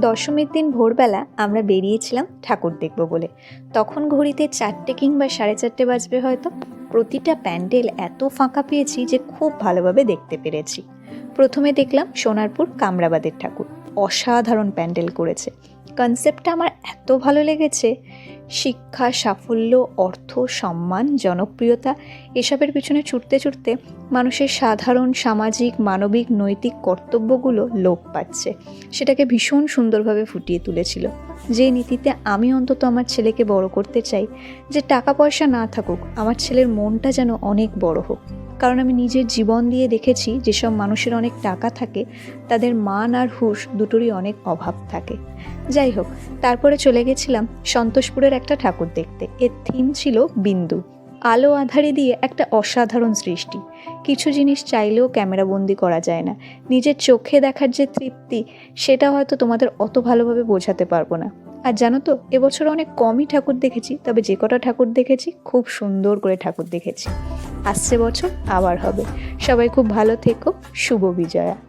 দশমীর দিন ভোরবেলা আমরা বেরিয়েছিলাম ঠাকুর দেখব বলে। তখন ঘড়িতে চারটে কিংবা সাড়ে চারটে বাজবে হয়তো। প্রতিটা প্যান্ডেল এত ফাঁকা পেয়েছি যে খুব ভালোভাবে দেখতে পেরেছি। প্রথমে দেখলাম সোনারপুর কামরাবাদের ঠাকুর। অসাধারণ প্যান্ডেল করেছে। কনসেপ্টটা আমার এত ভালো লেগেছে। শিক্ষা, সাফল্য, অর্থ, সম্মান, জনপ্রিয়তা, এসবের পিছনে ছুটতে ছুটতে মানুষের সাধারণ, সামাজিক, মানবিক, নৈতিক কর্তব্যগুলো লোপ পাচ্ছে। সেটাকে ভীষণ সুন্দরভাবে ফুটিয়ে তুলেছিল। যে নীতিতে আমি অন্তত আমার ছেলেকে বড় করতে চাই, যে টাকা পয়সা না থাকুক, আমার ছেলের মনটা যেন অনেক বড় হোক। কারণ আমি নিজের জীবন দিয়ে দেখেছি যেসব মানুষের অনেক টাকা থাকে, তাদের মান আর হুঁশ দুটোরই অনেক অভাব থাকে। যাই হোক, তারপরে চলে গেছিলাম সন্তোষপুরের একটা ঠাকুর দেখতে। এর থিম ছিল বিন্দু। আলো আধারে দিয়ে একটা অসাধারণ সৃষ্টি। কিছু জিনিস চাইলেও ক্যামেরাবন্দি করা যায় না। নিজের চোখে দেখার যে তৃপ্তি, সেটা হয়তো তোমাদের অত ভালোভাবে বোঝাতে পারব না। আর জানো তো, এবছর অনেক কমই ঠাকুর দেখেছি, তবে যে কটা ঠাকুর দেখেছি, খুব সুন্দর করে ঠাকুর দেখেছি। আসছে বছর আবার হবে। সবাই খুব ভালো থেকো। শুভ বিজয়া।